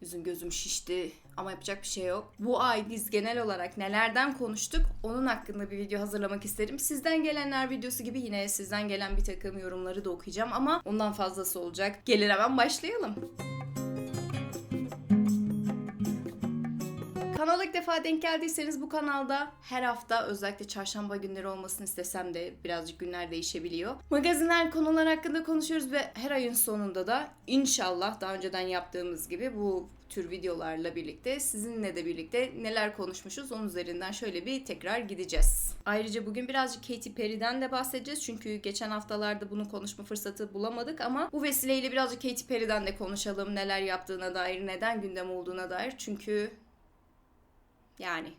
Yüzüm gözüm şişti ama yapacak bir şey yok. Bu ay biz genel olarak nelerden konuştuk onun hakkında bir video hazırlamak isterim. Sizden gelenler videosu gibi yine sizden gelen bir takım yorumları da okuyacağım ama ondan fazlası olacak. Gelin hemen başlayalım. Kanala ilk defa denk geldiyseniz bu kanalda her hafta özellikle çarşamba günleri olmasını istesem de birazcık günler değişebiliyor. Magazinler konular hakkında konuşuyoruz ve her ayın sonunda da inşallah daha önceden yaptığımız gibi bu tür videolarla birlikte sizinle de birlikte neler konuşmuşuz onun üzerinden şöyle bir tekrar gideceğiz. Ayrıca bugün birazcık Katy Perry'den de bahsedeceğiz çünkü geçen haftalarda bunu konuşma fırsatı bulamadık ama bu vesileyle birazcık Katy Perry'den de konuşalım neler yaptığına dair neden gündem olduğuna dair çünkü yani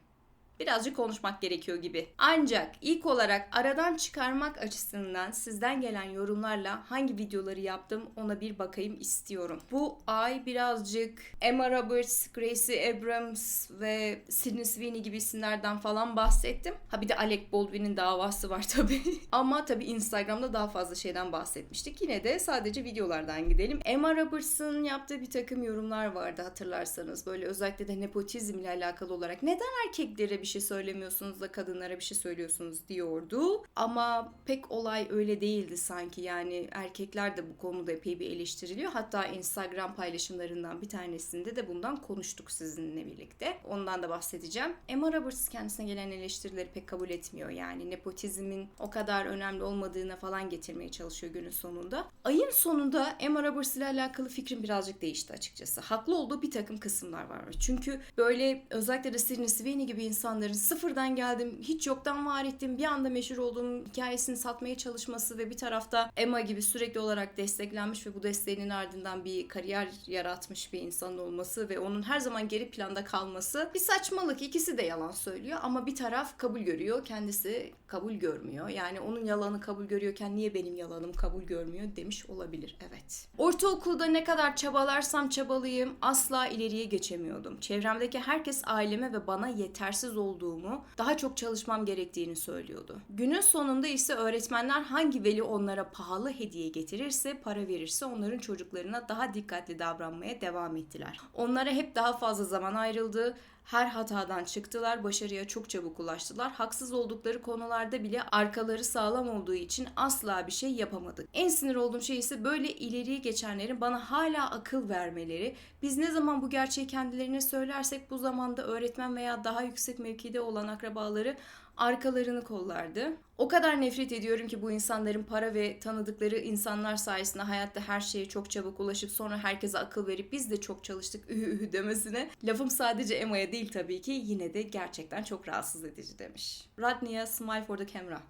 birazcık konuşmak gerekiyor gibi. Ancak ilk olarak aradan çıkarmak açısından sizden gelen yorumlarla hangi videoları yaptım ona bir bakayım istiyorum. Bu ay birazcık Emma Roberts, Gracie Abrams ve Sydney Sweeney gibi isimlerden falan bahsettim. Ha bir de Alec Baldwin'in davası var tabii. Ama tabii Instagram'da daha fazla şeyden bahsetmiştik. Yine de sadece videolardan gidelim. Emma Roberts'ın yaptığı bir takım yorumlar vardı hatırlarsanız. Böyle özellikle de nepotizmle alakalı olarak neden erkeklere bir şey söylemiyorsunuz da kadınlara bir şey söylüyorsunuz diyordu. Ama pek olay öyle değildi sanki. Yani erkekler de bu konuda epey bir eleştiriliyor. Hatta Instagram paylaşımlarından bir tanesinde de bundan konuştuk sizinle birlikte. Ondan da bahsedeceğim. Emma Roberts kendisine gelen eleştirileri pek kabul etmiyor. Yani nepotizmin o kadar önemli olmadığına falan getirmeye çalışıyor günün sonunda. Ayın sonunda Emma Roberts ile alakalı fikrim birazcık değişti açıkçası. Haklı olduğu bir takım kısımlar var. Çünkü böyle özellikle de Sydney Sweeney gibi insanların sıfırdan geldim, hiç yoktan var ettim, bir anda meşhur olduğum hikayesini satmaya çalışması ve bir tarafta Emma gibi sürekli olarak desteklenmiş ve bu desteğinin ardından bir kariyer yaratmış bir insan olması ve onun her zaman geri planda kalması bir saçmalık. İkisi de yalan söylüyor ama bir taraf kabul görüyor, kendisi kabul görmüyor. Yani onun yalanı kabul görüyorken niye benim yalanım kabul görmüyor demiş olabilir. Evet. Ortaokulda ne kadar çabalarsam çabalayayım asla ileriye geçemiyordum. Çevremdeki herkes aileme ve bana yetersiz olduğumu, daha çok çalışmam gerektiğini söylüyordu. Günün sonunda ise öğretmenler hangi veli onlara pahalı hediye getirirse, para verirse onların çocuklarına daha dikkatli davranmaya devam ettiler. Onlara hep daha fazla zaman ayrıldı. Her hatadan çıktılar, başarıya çok çabuk ulaştılar. Haksız oldukları konularda bile arkaları sağlam olduğu için asla bir şey yapamadık. En sinir olduğum şey ise böyle ileriye geçenlerin bana hala akıl vermeleri. Biz ne zaman bu gerçeği kendilerine söylersek bu zamanda öğretmen veya daha yüksek mevkide olan akrabaları arkalarını kollardı. O kadar nefret ediyorum ki bu insanların para ve tanıdıkları insanlar sayesinde hayatta her şeye çok çabuk ulaşıp sonra herkese akıl verip biz de çok çalıştık ühü ühü demesine. Lafım sadece Emma'ya değil tabii ki yine de gerçekten çok rahatsız edici demiş. Radnia Smile for the Camera.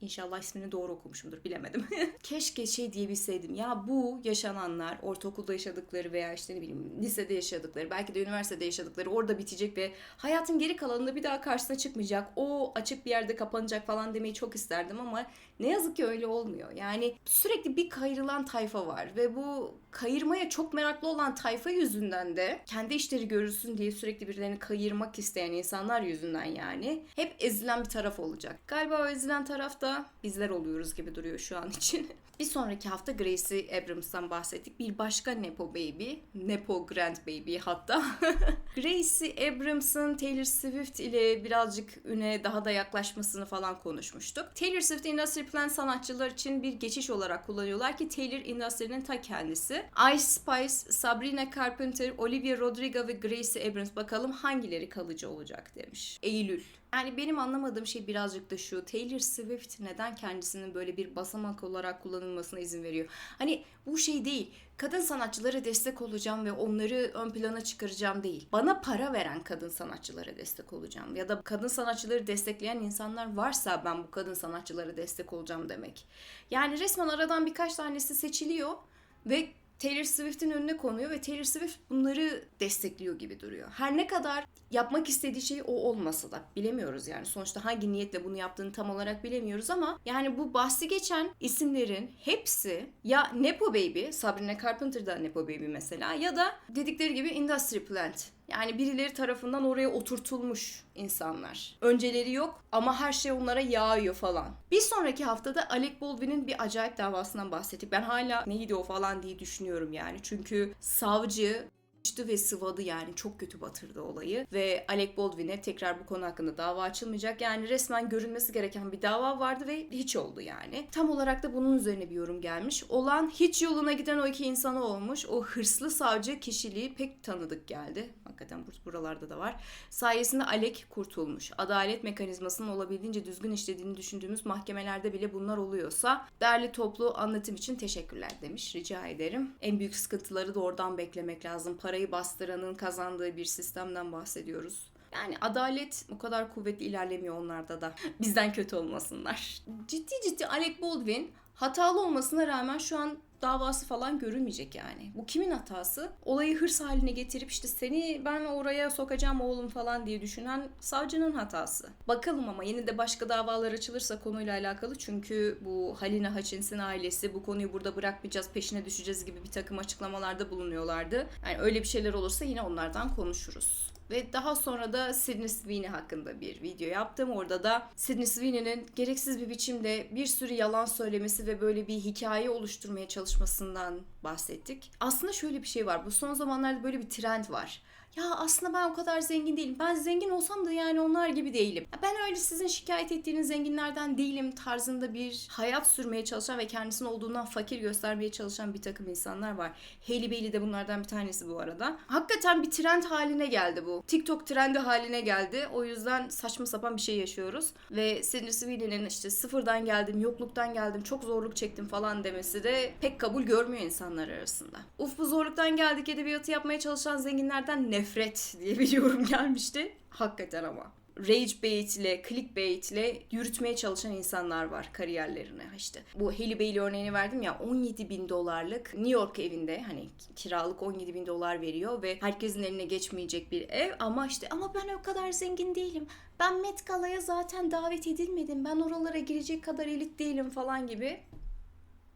İnşallah ismini doğru okumuşumdur bilemedim. Keşke şey diyebilseydim. Ya bu yaşananlar ortaokulda yaşadıkları veya işte ne bileyim lisede yaşadıkları belki de üniversitede yaşadıkları orada bitecek ve hayatın geri kalanında bir daha karşısına çıkmayacak. O açık bir yerde kapanacak falan demeyi çok isterdim ama ne yazık ki öyle olmuyor. Yani sürekli bir kayırılan tayfa var ve bu kayırmaya çok meraklı olan tayfa yüzünden de kendi işleri görülsün diye sürekli birilerini kayırmak isteyen insanlar yüzünden yani hep ezilen bir taraf olacak. Galiba o ezilen tarafta bizler oluyoruz gibi duruyor şu an için. bir sonraki hafta Gracie Abrams'tan bahsettik. Bir başka Nepo Baby, Nepo Grand Baby hatta. Gracie Abrams'ın Taylor Swift ile birazcık üne daha da yaklaşmasını falan konuşmuştuk. Taylor Swift Industry Plan sanatçılar için bir geçiş olarak kullanıyorlar ki Taylor Industry'nin ta kendisi. Ice Spice, Sabrina Carpenter, Olivia Rodrigo ve Gracie Abrams bakalım hangileri kalıcı olacak demiş. Eylül. Yani benim anlamadığım şey birazcık da şu. Taylor Swift neden kendisinin böyle bir basamak olarak kullanılmasına izin veriyor? Hani bu şey değil. Kadın sanatçılara destek olacağım ve onları ön plana çıkaracağım değil. Bana para veren kadın sanatçılara destek olacağım. Ya da kadın sanatçıları destekleyen insanlar varsa ben bu kadın sanatçılara destek olacağım demek. Yani resmen aradan birkaç tanesi seçiliyor ve Taylor Swift'in önüne konuyor ve Taylor Swift bunları destekliyor gibi duruyor. Her ne kadar yapmak istediği şey o olmasa da bilemiyoruz yani. Sonuçta hangi niyetle bunu yaptığını tam olarak bilemiyoruz ama yani bu bahsi geçen isimlerin hepsi ya Nepo Baby, Sabrina Carpenter da Nepo Baby mesela ya da dedikleri gibi Industry Plant. Yani birileri tarafından oraya oturtulmuş insanlar. Önceleri yok ama her şey onlara yağıyor falan. Bir sonraki haftada Alec Baldwin'in bir acayip davasından bahsettik. Ben hala neydi o falan diye düşünüyorum yani. Çünkü savcı ve sıvadı yani çok kötü batırdı olayı ve Alec Baldwin'e tekrar bu konu hakkında dava açılmayacak. Yani resmen görülmesi gereken bir dava vardı ve hiç oldu yani. Tam olarak da bunun üzerine bir yorum gelmiş. Olan hiç yoluna giden o iki insana olmuş. O hırslı savcı kişiliği pek tanıdık geldi. Hakikaten bur- buralarda da var. Sayesinde Alec kurtulmuş. Adalet mekanizmasının olabildiğince düzgün işlediğini düşündüğümüz mahkemelerde bile bunlar oluyorsa değerli toplu anlatım için teşekkürler demiş. Rica ederim. En büyük sıkıntıları da oradan beklemek lazım. Parayı bastıranın kazandığı bir sistemden bahsediyoruz. Yani adalet o kadar kuvvetli ilerlemiyor onlarda da. Bizden kötü olmasınlar. Ciddi ciddi Alec Baldwin hatalı olmasına rağmen şu an davası falan görülmeyecek yani. Bu kimin hatası? Olayı hırs haline getirip işte seni ben oraya sokacağım oğlum falan diye düşünen savcının hatası. Bakalım ama yine de başka davalar açılırsa konuyla alakalı çünkü bu Halina Hutchinson ailesi bu konuyu burada bırakmayacağız peşine düşeceğiz gibi bir takım açıklamalarda bulunuyorlardı. Yani öyle bir şeyler olursa yine onlardan konuşuruz. Ve daha sonra da Sydney Sweeney hakkında bir video yaptım. Orada da Sydney Sweeney'nin gereksiz bir biçimde bir sürü yalan söylemesi ve böyle bir hikaye oluşturmaya çalışmasından bahsettik. Aslında şöyle bir şey var. Bu son zamanlarda böyle bir trend var. Ya aslında ben o kadar zengin değilim. Ben zengin olsam da yani onlar gibi değilim. Ben öyle sizin şikayet ettiğiniz zenginlerden değilim tarzında bir hayat sürmeye çalışan ve kendisini olduğundan fakir göstermeye çalışan bir takım insanlar var. Hailey Bailey de bunlardan bir tanesi bu arada. Hakikaten bir trend haline geldi bu. TikTok trendi haline geldi. O yüzden saçma sapan bir şey yaşıyoruz. Ve Sydney Sweeney'nin işte sıfırdan geldim, yokluktan geldim, çok zorluk çektim falan demesi de pek kabul görmüyor insanlar arasında. Uf bu zorluktan geldik edebiyatı yapmaya çalışan zenginlerden nefret diye bir yorum gelmişti. Hakikaten ama rage bait ile clickbait ile yürütmeye çalışan insanlar var kariyerlerine işte. Bu Hailey Bailey örneğini verdim ya 17 bin dolarlık New York evinde hani kiralık 17 bin dolar veriyor ve herkesin eline geçmeyecek bir ev ama işte ama ben o kadar zengin değilim. Ben Met Gala'ya zaten davet edilmedim. Ben oralara girecek kadar elit değilim falan gibi.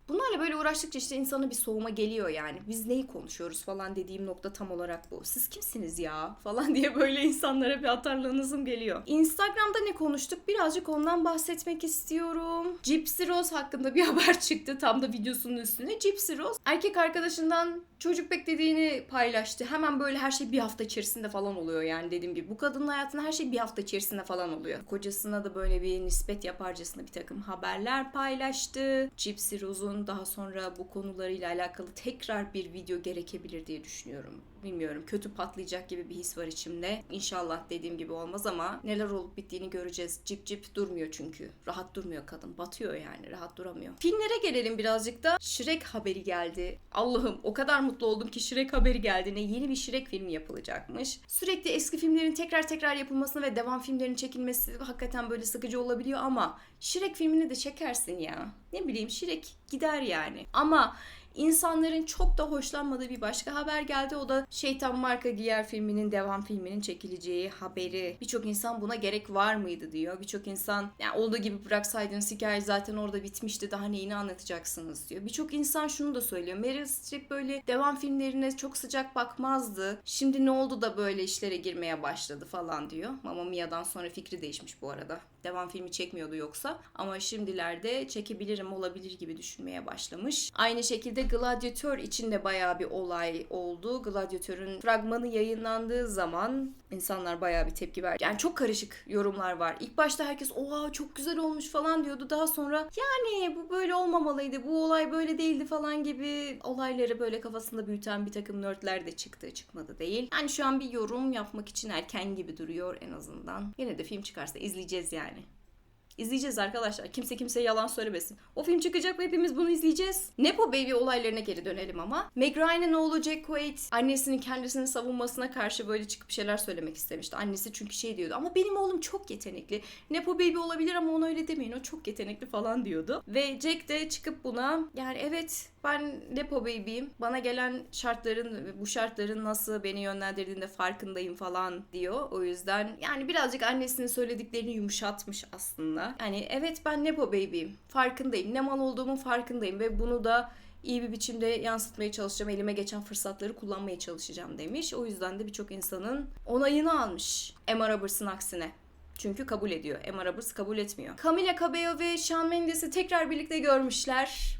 Bunlarla böyle uğraştıkça işte insana bir soğuma geliyor yani. Biz neyi konuşuyoruz falan dediğim nokta tam olarak bu. Siz kimsiniz ya falan diye böyle insanlara bir atarlanızım geliyor. Instagram'da ne konuştuk? Birazcık ondan bahsetmek istiyorum. Gypsy Rose hakkında bir haber çıktı tam da videosunun üstüne. Gypsy Rose erkek arkadaşından çocuk beklediğini paylaştı. Hemen böyle her şey bir hafta içerisinde falan oluyor yani dediğim gibi. Bu kadının hayatında her şey bir hafta içerisinde falan oluyor. Kocasına da böyle bir nispet yaparcasına bir takım haberler paylaştı. Gypsy Rose'un daha sonra bu konularıyla alakalı tekrar bir video gerekebilir diye düşünüyorum. Bilmiyorum kötü patlayacak gibi bir his var içimde. İnşallah dediğim gibi olmaz ama neler olup bittiğini göreceğiz. Cip cip durmuyor çünkü. Rahat durmuyor kadın. Batıyor yani. Rahat duramıyor. Filmlere gelelim birazcık da. Shrek haberi geldi. Allah'ım o kadar mutlu oldum ki Shrek haberi geldiğine yeni bir Shrek filmi yapılacakmış. Sürekli eski filmlerin tekrar tekrar yapılmasını ve devam filmlerin çekilmesi hakikaten böyle sıkıcı olabiliyor ama Shrek filmini de çekersin ya. Ne bileyim Shrek gider yani. Ama İnsanların çok da hoşlanmadığı bir başka haber geldi. O da Şeytan Marka Giyer filminin devam filminin çekileceği haberi. Birçok insan buna gerek var mıydı diyor. Birçok insan yani olduğu gibi bıraksaydınız hikaye zaten orada bitmişti. Daha neyini anlatacaksınız diyor. Birçok insan şunu da söylüyor. Meryl Streep böyle devam filmlerine çok sıcak bakmazdı. Şimdi ne oldu da böyle işlere girmeye başladı falan diyor. Mamma Mia'dan sonra fikri değişmiş bu arada. Devam filmi çekmiyordu yoksa. Ama şimdilerde çekebilirim olabilir gibi düşünmeye başlamış. Aynı şekilde Gladiator için de bayağı bir olay oldu. Gladiator'un fragmanı yayınlandığı zaman insanlar bayağı bir tepki verdi. Yani çok karışık yorumlar var. İlk başta herkes oha çok güzel olmuş falan diyordu. Daha sonra yani bu böyle olmamalıydı. Bu olay böyle değildi falan gibi olayları böyle kafasında büyüten bir takım nerdler de çıktı. Çıkmadı değil. Yani şu an bir yorum yapmak için erken gibi duruyor en azından. Yine de film çıkarsa izleyeceğiz yani. İzleyeceğiz arkadaşlar. Kimse kimseye yalan söylemesin. O film çıkacak ve hepimiz bunu izleyeceğiz. Nepo Baby olaylarına geri dönelim ama. Meg Ryan'ın oğlu Jack Quaid annesinin kendisini savunmasına karşı böyle çıkıp şeyler söylemek istemişti. Annesi çünkü şey diyordu ama benim oğlum çok yetenekli. Nepo Baby olabilir ama ona öyle demeyin o çok yetenekli falan diyordu. Ve Jack de çıkıp buna yani evet ben Nepo Baby'yim. Bana gelen şartların bu şartların nasıl beni yönlendirdiğinde farkındayım falan diyor. O yüzden yani birazcık annesinin söylediklerini yumuşatmış aslında. Yani evet ben Nepo Baby'yim. Farkındayım. Ne mal olduğumun farkındayım ve bunu da iyi bir biçimde yansıtmaya çalışacağım. Elime geçen fırsatları kullanmaya çalışacağım demiş. O yüzden de birçok insanın onayını almış. Emma Roberts'ın aksine. Çünkü kabul ediyor. Emma Roberts kabul etmiyor. Camila Cabello ve Shawn Mendes'i tekrar birlikte görmüşler.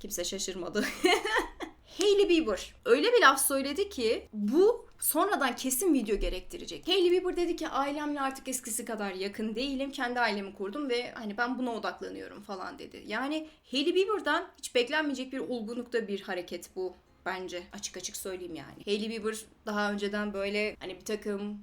Kimse şaşırmadı. Hailey Bieber öyle bir laf söyledi ki bu sonradan kesin video gerektirecek. Hailey Bieber dedi ki ailemle artık eskisi kadar yakın değilim. Kendi ailemi kurdum ve hani ben buna odaklanıyorum falan dedi. Yani Hailey Bieber'dan hiç beklenmeyecek bir olgunlukta bir hareket bu bence açık açık söyleyeyim yani. Hailey Bieber daha önceden böyle hani bir takım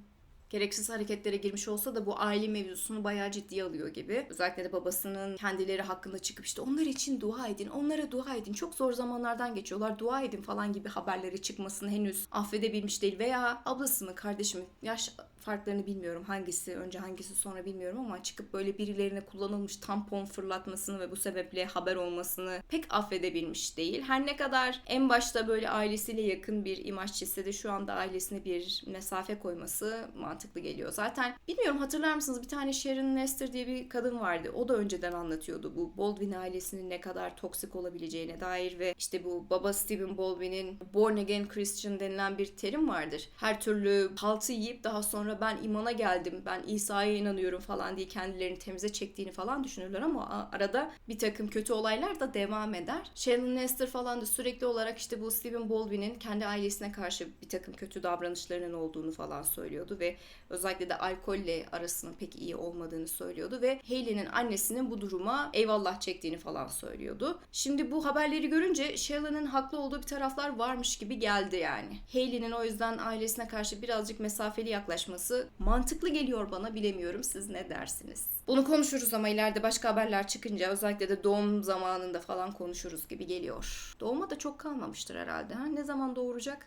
gereksiz hareketlere girmiş olsa da bu aile mevzusunu bayağı ciddiye alıyor gibi. Özellikle de babasının kendileri hakkında çıkıp işte onlar için dua edin, onlara dua edin. Çok zor zamanlardan geçiyorlar, dua edin falan gibi haberleri çıkmasını henüz affedebilmiş değil. Veya ablasını, kardeşimi, yaş farklarını bilmiyorum hangisi önce hangisi sonra bilmiyorum ama çıkıp böyle birilerine kullanılmış tampon fırlatmasını ve bu sebeple haber olmasını pek affedebilmiş değil. Her ne kadar en başta böyle ailesiyle yakın bir imaj çizse de şu anda ailesine bir mesafe koyması mantıklı geliyor. Zaten bilmiyorum hatırlar mısınız bir tane Sharon Nestor diye bir kadın vardı. O da önceden anlatıyordu bu Baldwin ailesinin ne kadar toksik olabileceğine dair ve işte bu baba Stephen Baldwin'in born again Christian denilen bir terim vardır. Her türlü haltı yiyip daha sonra ben imana geldim, ben İsa'ya inanıyorum falan diye kendilerini temize çektiğini falan düşünürler ama arada bir takım kötü olaylar da devam eder. Sharon Nestor falan da sürekli olarak işte bu Stephen Baldwin'in kendi ailesine karşı bir takım kötü davranışlarının olduğunu falan söylüyordu ve özellikle de alkolle arasının pek iyi olmadığını söylüyordu ve Hayley'nin annesinin bu duruma eyvallah çektiğini falan söylüyordu. Şimdi bu haberleri görünce Shannon'ın haklı olduğu bir taraflar varmış gibi geldi yani. Hayley'nin o yüzden ailesine karşı birazcık mesafeli yaklaşması mantıklı geliyor bana bilemiyorum siz ne dersiniz? Bunu konuşuruz ama ileride başka haberler çıkınca özellikle de doğum zamanında falan konuşuruz gibi geliyor. Doğuma da çok kalmamıştır herhalde. Ha? Ne zaman doğuracak?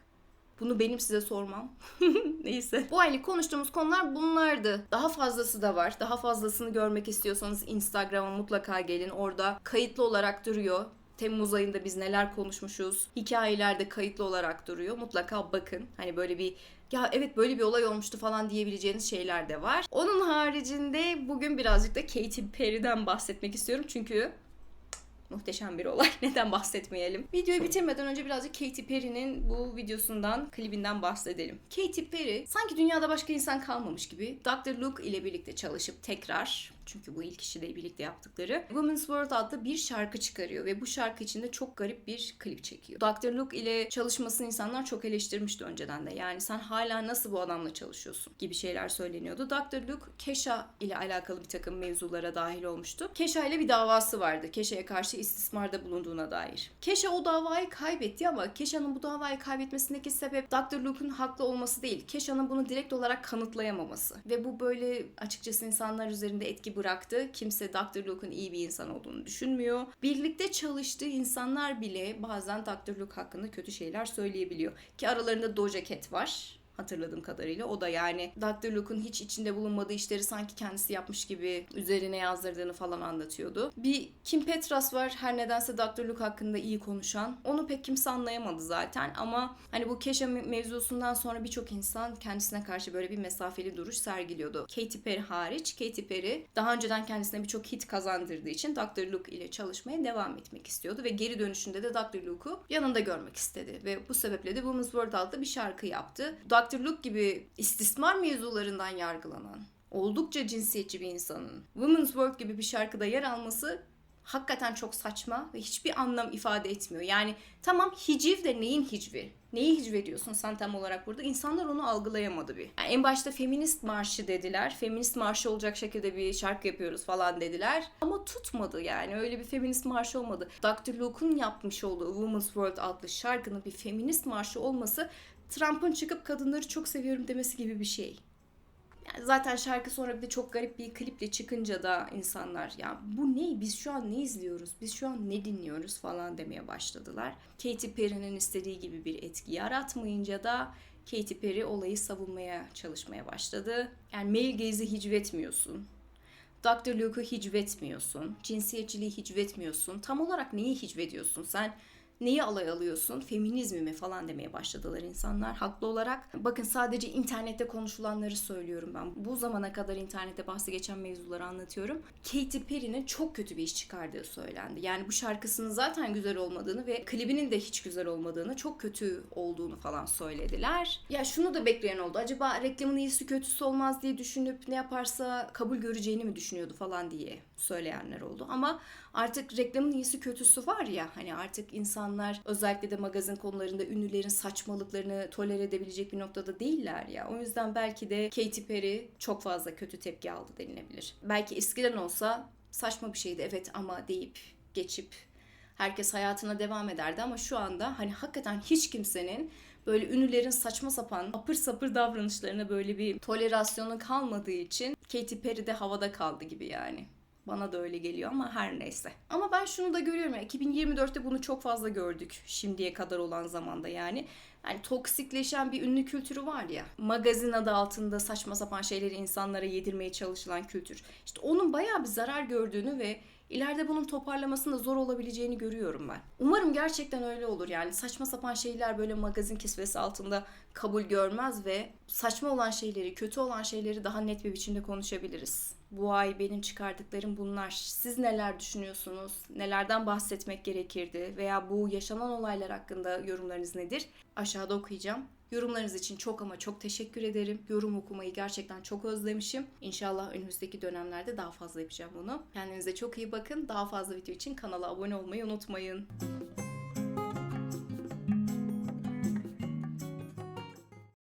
Bunu benim size sormam. Neyse. Bu aylık konuştuğumuz konular bunlardı. Daha fazlası da var. Daha fazlasını görmek istiyorsanız Instagram'a mutlaka gelin. Orada kayıtlı olarak duruyor. Temmuz ayında biz neler konuşmuşuz. Hikayelerde kayıtlı olarak duruyor. Mutlaka bakın. Hani böyle bir ya evet böyle bir olay olmuştu falan diyebileceğiniz şeyler de var. Onun haricinde bugün birazcık da Katy Perry'den bahsetmek istiyorum. Çünkü muhteşem bir olay. Neden bahsetmeyelim? Videoyu bitirmeden önce birazcık Katy Perry'nin bu videosundan, klibinden bahsedelim. Katy Perry sanki dünyada başka insan kalmamış gibi Dr. Luke ile birlikte çalışıp tekrar çünkü bu ilk kişiyle birlikte yaptıkları Women's World adlı bir şarkı çıkarıyor ve bu şarkı içinde çok garip bir klip çekiyor. Dr. Luke ile çalışmasını insanlar çok eleştirmişti önceden de. Yani sen hala nasıl bu adamla çalışıyorsun gibi şeyler söyleniyordu. Dr. Luke Kesha ile alakalı bir takım mevzulara dahil olmuştu. Kesha ile bir davası vardı. Keşa'ya karşı istismarda bulunduğuna dair. Kesha o davayı kaybetti ama Keşa'nın bu davayı kaybetmesindeki sebep Dr. Luke'un haklı olması değil. Keşa'nın bunu direkt olarak kanıtlayamaması. Ve bu böyle açıkçası insanlar üzerinde etki bıraktı. Kimse Dr. Luke'un iyi bir insan olduğunu düşünmüyor. Birlikte çalıştığı insanlar bile bazen Dr. Luke hakkında kötü şeyler söyleyebiliyor. Ki aralarında Doja Cat var hatırladığım kadarıyla. O da yani Dr. Luke'un hiç içinde bulunmadığı işleri sanki kendisi yapmış gibi üzerine yazdırdığını falan anlatıyordu. Bir Kim Petras var her nedense Dr. Luke hakkında iyi konuşan. Onu pek kimse anlayamadı zaten ama hani bu Keşa mevzusundan sonra birçok insan kendisine karşı böyle bir mesafeli duruş sergiliyordu. Katy Perry hariç. Katy Perry daha önceden kendisine birçok hit kazandırdığı için Dr. Luke ile çalışmaya devam etmek istiyordu ve geri dönüşünde de Dr. Luke'u yanında görmek istedi ve bu sebeple de Women's World adlı bir şarkı yaptı. Dr. Luke gibi istismar mevzularından yargılanan, oldukça cinsiyetçi bir insanın Women's World gibi bir şarkıda yer alması hakikaten çok saçma ve hiçbir anlam ifade etmiyor. Yani tamam hiciv de neyin hicvi? Neyi hicvediyorsun sen tam olarak burada? İnsanlar onu algılayamadı bir. Yani en başta feminist marşı dediler. Feminist marşı olacak şekilde bir şarkı yapıyoruz falan dediler. Ama tutmadı yani. Öyle bir feminist marşı olmadı. Dr. Luke'un yapmış olduğu Women's World adlı şarkının bir feminist marşı olması Trump'ın çıkıp kadınları çok seviyorum demesi gibi bir şey. Yani zaten şarkı sonra bir de çok garip bir kliple çıkınca da insanlar ya bu ne biz şu an ne izliyoruz biz şu an ne dinliyoruz falan demeye başladılar. Katy Perry'nin istediği gibi bir etki yaratmayınca da Katy Perry olayı savunmaya çalışmaya başladı. Yani male gaze'i hicvetmiyorsun. Dr. Luke'u hicvetmiyorsun. Cinsiyetçiliği hicvetmiyorsun. Tam olarak neyi hicvediyorsun sen? Neyi alay alıyorsun? Feminizmi mi falan demeye başladılar insanlar haklı olarak. Bakın sadece internette konuşulanları söylüyorum ben. Bu zamana kadar internette bahsi geçen mevzuları anlatıyorum. Katy Perry'nin çok kötü bir iş çıkardığı söylendi. Yani bu şarkısının zaten güzel olmadığını ve klibinin de hiç güzel olmadığını, çok kötü olduğunu falan söylediler. Ya şunu da bekleyen oldu. Acaba reklamın iyisi kötüsü olmaz diye düşünüp ne yaparsa kabul göreceğini mi düşünüyordu falan diye söyleyenler oldu. Ama artık reklamın iyisi kötüsü var ya hani artık insan insanlar özellikle de magazin konularında ünlülerin saçmalıklarını tolere edebilecek bir noktada değiller ya. O yüzden belki de Katy Perry çok fazla kötü tepki aldı denilebilir. Belki eskiden olsa saçma bir şeydi evet ama deyip geçip herkes hayatına devam ederdi ama şu anda hani hakikaten hiç kimsenin böyle ünlülerin saçma sapan apır sapır davranışlarına böyle bir tolerasyonu kalmadığı için Katy Perry de havada kaldı gibi yani. Bana da öyle geliyor ama her neyse. Ama ben şunu da görüyorum. ya, 2024'te bunu çok fazla gördük. Şimdiye kadar olan zamanda yani. Yani toksikleşen bir ünlü kültürü var ya. Magazin adı altında saçma sapan şeyleri insanlara yedirmeye çalışılan kültür. İşte onun bayağı bir zarar gördüğünü ve ileride bunun toparlamasında zor olabileceğini görüyorum ben. Umarım gerçekten öyle olur. Yani saçma sapan şeyler böyle magazin kisvesi altında kabul görmez ve saçma olan şeyleri, kötü olan şeyleri daha net bir biçimde konuşabiliriz. Bu ay benim çıkardıklarım bunlar. Siz neler düşünüyorsunuz? Nelerden bahsetmek gerekirdi? Veya bu yaşanan olaylar hakkında yorumlarınız nedir? Aşağıda okuyacağım. Yorumlarınız için çok ama çok teşekkür ederim. Yorum okumayı gerçekten çok özlemişim. İnşallah önümüzdeki dönemlerde daha fazla yapacağım bunu. Kendinize çok iyi bakın. Daha fazla video için kanala abone olmayı unutmayın.